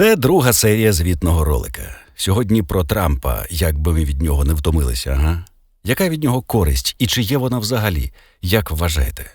Це друга серія звітного ролика. Сьогодні про Трампа, як би ми від нього не втомилися, ага? Яка від нього користь і чи є вона взагалі? Як вважаєте?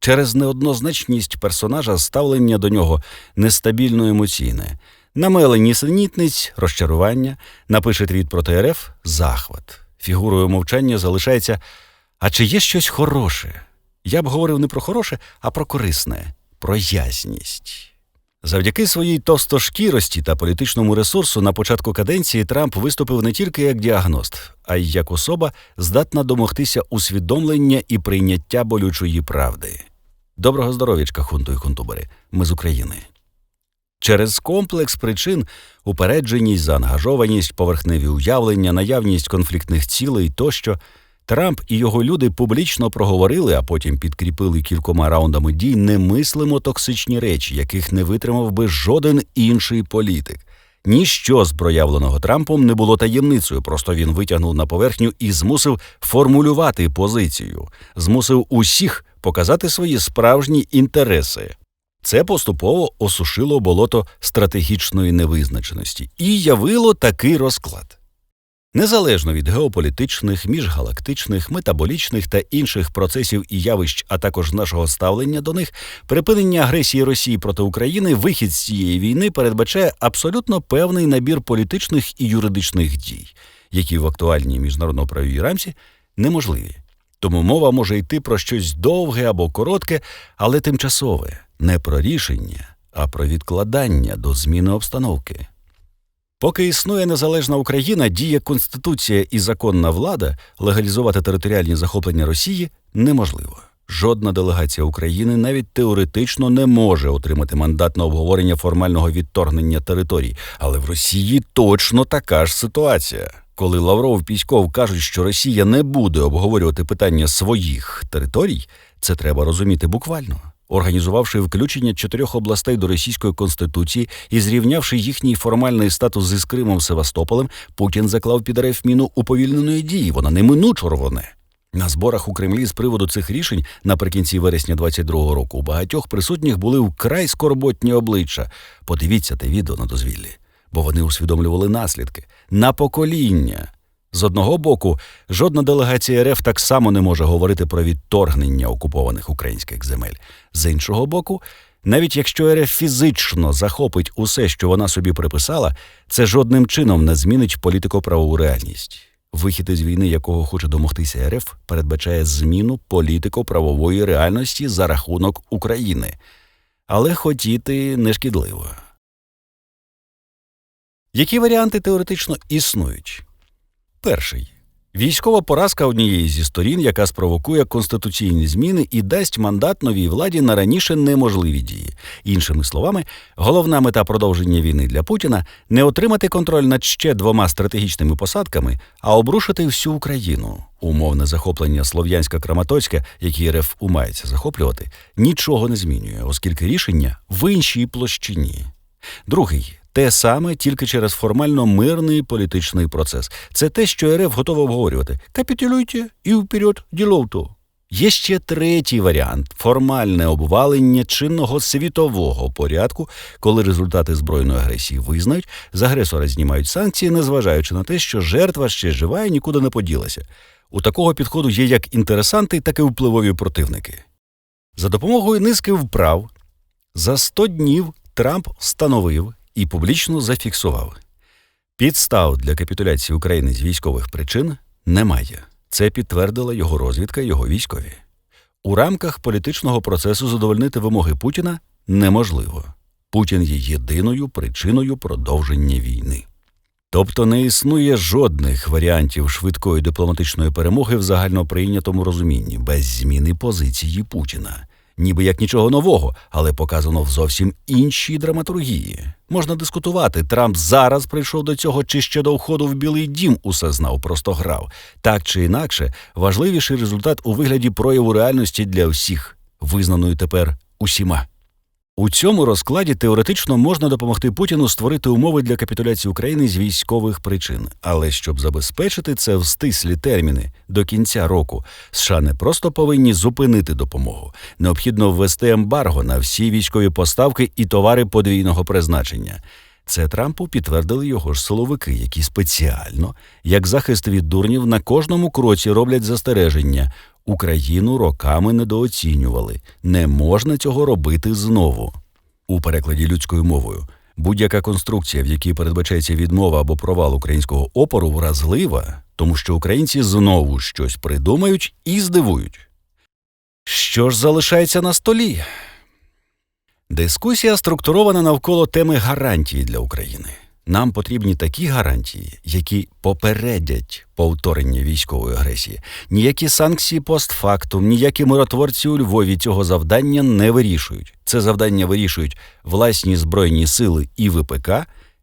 Через неоднозначність персонажа ставлення до нього нестабільно емоційне, намелені синітниць, розчарування, напише твіт проти РФ захват. Фігурою мовчання залишається. А чи є щось хороше? Я б говорив не про хороше, а про корисне, про ясність. Завдяки своїй товстошкірості та політичному ресурсу на початку каденції Трамп виступив не тільки як діагност, а й як особа, здатна домогтися усвідомлення і прийняття болючої правди. Доброго здоров'ячка, хунту і хунтубери. Ми з України. Через комплекс причин упередженість, заангажованість, поверхневі уявлення, наявність конфліктних цілей тощо. Трамп і його люди публічно проговорили, а потім підкріпили кількома раундами дій немислимо токсичні речі, яких не витримав би жоден інший політик. Ніщо з проявленого Трампом не було таємницею, просто він витягнув на поверхню і змусив формулювати позицію, змусив усіх показати свої справжні інтереси. Це поступово осушило болото стратегічної невизначеності і явило такий розклад. Незалежно від геополітичних, міжгалактичних, метаболічних та інших процесів і явищ, а також нашого ставлення до них, припинення агресії Росії проти України, вихід з цієї війни передбачає абсолютно певний набір політичних і юридичних дій, які в актуальній міжнародно-правовій рамці неможливі. Тому мова може йти про щось довге або коротке, але тимчасове, не про рішення, а про відкладання до зміни обстановки. Поки існує незалежна Україна, діє Конституція і законна влада, легалізувати територіальні захоплення Росії неможливо. Жодна делегація України навіть теоретично не може отримати мандат на обговорення формального відторгнення територій. Але в Росії точно така ж ситуація. Коли Лавров Піськов кажуть, що Росія не буде обговорювати питання своїх територій, це треба розуміти буквально організувавши включення чотирьох областей до російської конституції і зрівнявши їхній формальний статус зі Кримом Севастополем, Путін заклав під РФ міну уповільненої дії. Вона неминучо рвоне. На зборах у Кремлі з приводу цих рішень наприкінці вересня 22-го року у багатьох присутніх були вкрай скорботні обличчя. Подивіться те відео на дозвіллі, бо вони усвідомлювали наслідки на покоління. З одного боку, жодна делегація РФ так само не може говорити про відторгнення окупованих українських земель. З іншого боку, навіть якщо РФ фізично захопить усе, що вона собі приписала, це жодним чином не змінить політико-правову реальність. Вихід із війни, якого хоче домогтися РФ, передбачає зміну політико-правової реальності за рахунок України. Але хотіти нешкідливо. Які варіанти теоретично існують? Перший військова поразка однієї зі сторін, яка спровокує конституційні зміни і дасть мандат новій владі на раніше неможливі дії. Іншими словами, головна мета продовження війни для Путіна не отримати контроль над ще двома стратегічними посадками, а обрушити всю Україну. Умовне захоплення Слов'янська Краматорська, які РФ умається захоплювати, нічого не змінює, оскільки рішення в іншій площині. Другий те саме тільки через формально мирний політичний процес. Це те, що РФ готова обговорювати. Капітулюйте і вперед діловту. Є ще третій варіант формальне обвалення чинного світового порядку, коли результати збройної агресії визнають, з агресора знімають санкції, незважаючи на те, що жертва ще жива і нікуди не поділася. У такого підходу є як інтересанти, так і впливові противники. За допомогою низки вправ за 100 днів Трамп встановив і публічно зафіксував підстав для капітуляції України з військових причин немає. Це підтвердила його розвідка, його військові. У рамках політичного процесу задовольнити вимоги Путіна неможливо. Путін є єдиною причиною продовження війни. Тобто не існує жодних варіантів швидкої дипломатичної перемоги в загальноприйнятому розумінні без зміни позиції Путіна ніби як нічого нового, але показано в зовсім іншій драматургії. Можна дискутувати. Трамп зараз прийшов до цього, чи ще до входу в Білий Дім усе знав, просто грав. Так чи інакше, важливіший результат у вигляді прояву реальності для всіх, визнаної тепер усіма. У цьому розкладі теоретично можна допомогти Путіну створити умови для капітуляції України з військових причин. Але щоб забезпечити це в стислі терміни до кінця року, США не просто повинні зупинити допомогу, необхідно ввести ембарго на всі військові поставки і товари подвійного призначення. Це Трампу підтвердили його ж силовики, які спеціально, як захист від дурнів, на кожному кроці роблять застереження. Україну роками недооцінювали. Не можна цього робити знову. У перекладі людською мовою будь-яка конструкція, в якій передбачається відмова або провал українського опору, вразлива, тому що українці знову щось придумають і здивують. Що ж залишається на столі? Дискусія структурована навколо теми гарантії для України. Нам потрібні такі гарантії, які попередять повторення військової агресії. Ніякі санкції постфактум, ніякі миротворці у Львові цього завдання не вирішують. Це завдання вирішують власні збройні сили і ВПК,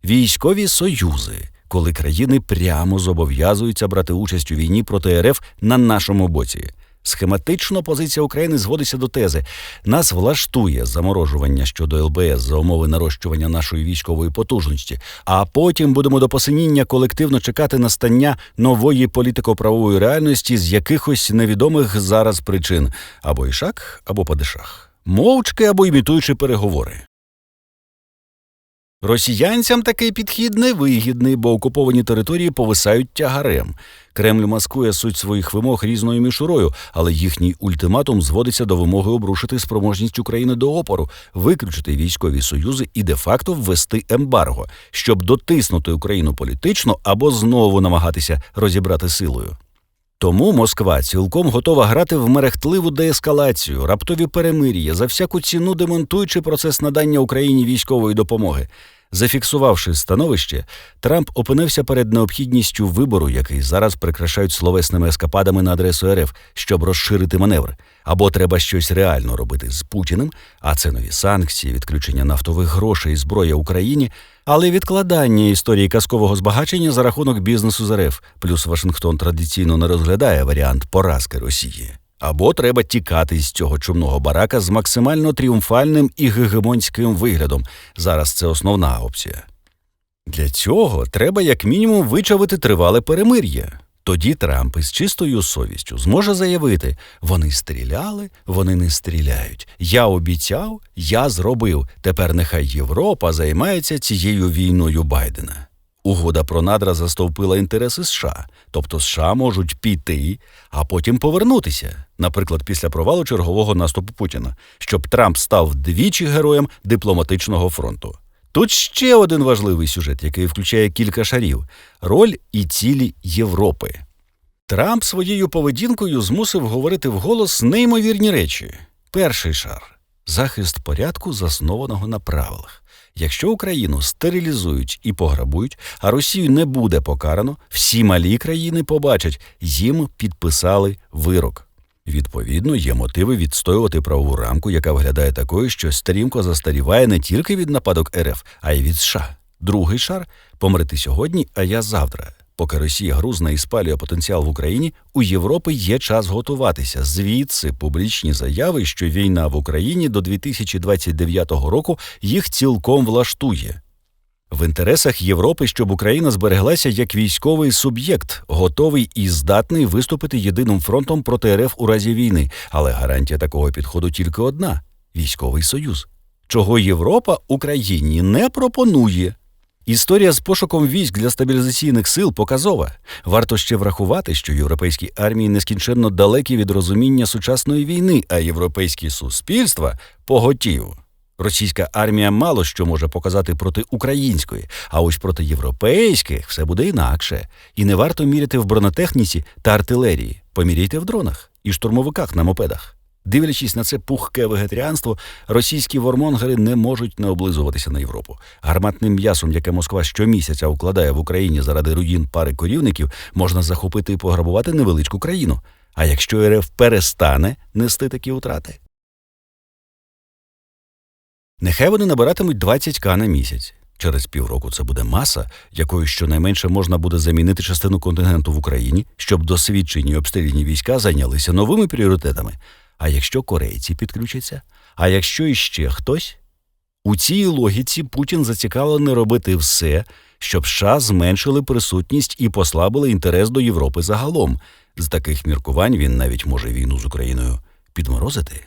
військові союзи, коли країни прямо зобов'язуються брати участь у війні проти РФ на нашому боці. Схематично позиція України зводиться до тези: нас влаштує заморожування щодо ЛБС за умови нарощування нашої військової потужності, а потім будемо до посиніння колективно чекати настання нової політико-правової реальності з якихось невідомих зараз причин. Або ішак, або падишах, мовчки або імітуючи переговори. Росіянцям такий підхід невигідний, бо окуповані території повисають тягарем. Кремль маскує суть своїх вимог різною мішурою, але їхній ультиматум зводиться до вимоги обрушити спроможність України до опору, виключити військові союзи і де-факто ввести ембарго, щоб дотиснути Україну політично або знову намагатися розібрати силою. Тому Москва цілком готова грати в мерехтливу деескалацію, раптові перемир'я, за всяку ціну демонтуючи процес надання Україні військової допомоги. Зафіксувавши становище, Трамп опинився перед необхідністю вибору, який зараз прикрашають словесними ескападами на адресу РФ, щоб розширити маневр. Або треба щось реально робити з Путіним, а це нові санкції, відключення нафтових грошей, і зброя Україні, але відкладання історії казкового збагачення за рахунок бізнесу з РФ. Плюс Вашингтон традиційно не розглядає варіант поразки Росії. Або треба тікати з цього чумного барака з максимально тріумфальним і гегемонським виглядом. Зараз це основна опція. Для цього треба як мінімум вичавити тривале перемир'я. Тоді Трамп із чистою совістю зможе заявити: вони стріляли, вони не стріляють. Я обіцяв, я зробив. Тепер нехай Європа займається цією війною Байдена. Угода про надра застовпила інтереси США, тобто США можуть піти, а потім повернутися, наприклад, після провалу чергового наступу Путіна, щоб Трамп став двічі героєм дипломатичного фронту. Тут ще один важливий сюжет, який включає кілька шарів роль і цілі Європи. Трамп своєю поведінкою змусив говорити вголос неймовірні речі. Перший шар захист порядку, заснованого на правилах. Якщо Україну стерилізують і пограбують, а Росію не буде покарано, всі малі країни побачать, їм підписали вирок. Відповідно, є мотиви відстоювати правову рамку, яка виглядає такою, що стрімко застаріває не тільки від нападок РФ, а й від США. Другий шар помрити сьогодні, а я завтра. Поки Росія грузна і спалює потенціал в Україні, у Європи є час готуватися. Звідси публічні заяви, що війна в Україні до 2029 року їх цілком влаштує. В інтересах Європи, щоб Україна збереглася як військовий суб'єкт, готовий і здатний виступити єдиним фронтом проти РФ у разі війни. Але гарантія такого підходу тільки одна військовий союз. Чого Європа Україні не пропонує. Історія з пошуком військ для стабілізаційних сил показова. Варто ще врахувати, що європейські армії нескінченно далекі від розуміння сучасної війни, а європейські суспільства поготів. Російська армія мало що може показати проти української, а ось проти європейських все буде інакше. І не варто міряти в бронетехніці та артилерії. Поміряйте в дронах і штурмовиках на мопедах. Дивлячись на це пухке вегетаріанство, російські вормонгери не можуть не облизуватися на Європу. Гарматним м'ясом, яке Москва щомісяця укладає в Україні заради руїн пари корівників, можна захопити і пограбувати невеличку країну. А якщо РФ перестане нести такі утрати? Нехай вони набиратимуть 20к на місяць. Через півроку це буде маса, якою щонайменше можна буде замінити частину контингенту в Україні, щоб досвідчені обстріляні війська зайнялися новими пріоритетами. А якщо корейці підключаться, а якщо іще хтось? У цій логіці Путін зацікавлений робити все, щоб США зменшили присутність і послабили інтерес до Європи загалом. З таких міркувань він навіть може війну з Україною підморозити,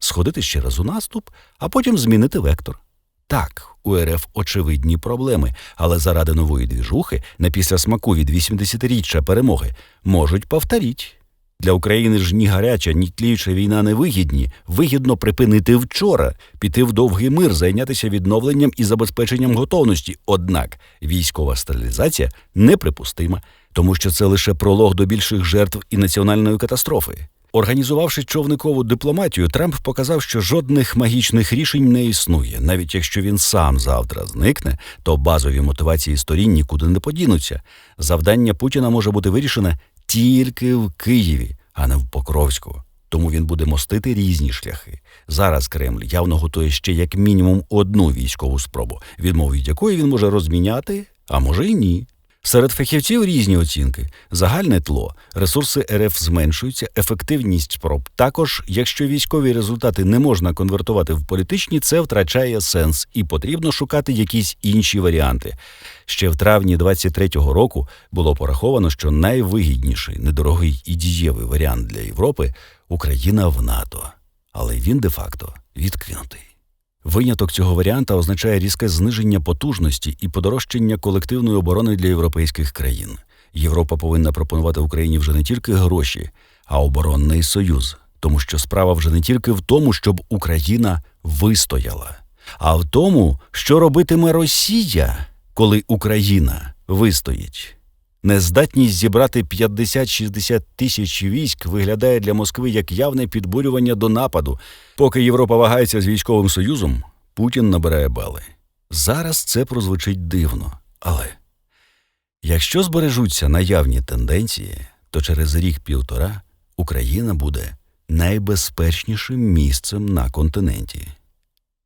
сходити ще раз у наступ, а потім змінити вектор. Так, у РФ очевидні проблеми, але заради нової двіжухи, не після смаку від 80-річчя перемоги, можуть повторіть. Для України ж ні гаряча, ні тліюча війна не вигідні. Вигідно припинити вчора, піти в довгий мир, зайнятися відновленням і забезпеченням готовності. Однак військова стерилізація неприпустима, тому що це лише пролог до більших жертв і національної катастрофи. Організувавши човникову дипломатію, Трамп показав, що жодних магічних рішень не існує. Навіть якщо він сам завтра зникне, то базові мотивації сторін нікуди не подінуться. Завдання Путіна може бути вирішене тільки в Києві, а не в Покровську. Тому він буде мостити різні шляхи. Зараз Кремль явно готує ще як мінімум одну військову спробу, відмову від якої він може розміняти, а може й ні. Серед фахівців різні оцінки. Загальне тло, ресурси РФ зменшуються, ефективність спроб. Також, якщо військові результати не можна конвертувати в політичні, це втрачає сенс і потрібно шукати якісь інші варіанти. Ще в травні 23-го року було пораховано, що найвигідніший, недорогий і дієвий варіант для Європи Україна в НАТО, але він де-факто відкинутий. Виняток цього варіанта означає різке зниження потужності і подорожчання колективної оборони для європейських країн. Європа повинна пропонувати Україні вже не тільки гроші, а оборонний союз, тому що справа вже не тільки в тому, щоб Україна вистояла, а в тому, що робитиме Росія, коли Україна вистоїть. Нездатність зібрати 50-60 тисяч військ виглядає для Москви як явне підбурювання до нападу. Поки Європа вагається з військовим союзом, Путін набирає бали. Зараз це прозвучить дивно, але якщо збережуться наявні тенденції, то через рік-півтора Україна буде найбезпечнішим місцем на континенті.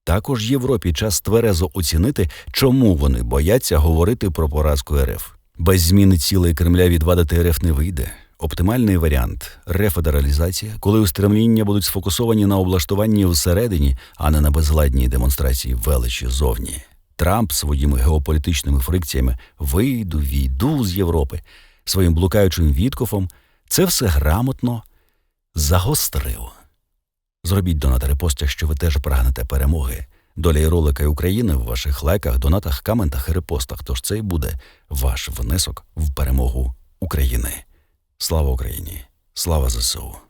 Також Європі час тверезо оцінити, чому вони бояться говорити про поразку РФ. Без зміни цілей Кремля відвадити РФ не вийде. Оптимальний варіант рефедералізація, коли устремління будуть сфокусовані на облаштуванні всередині, а не на безладній демонстрації величі зовні. Трамп своїми геополітичними фрикціями вийду, війду з Європи, своїм блукаючим відкофом це все грамотно загострив. Зробіть донат репостя, що ви теж прагнете перемоги. Доля і ролика і України в ваших лайках, донатах, коментах і репостах. Тож це й буде ваш внесок в перемогу України. Слава Україні! Слава ЗСУ!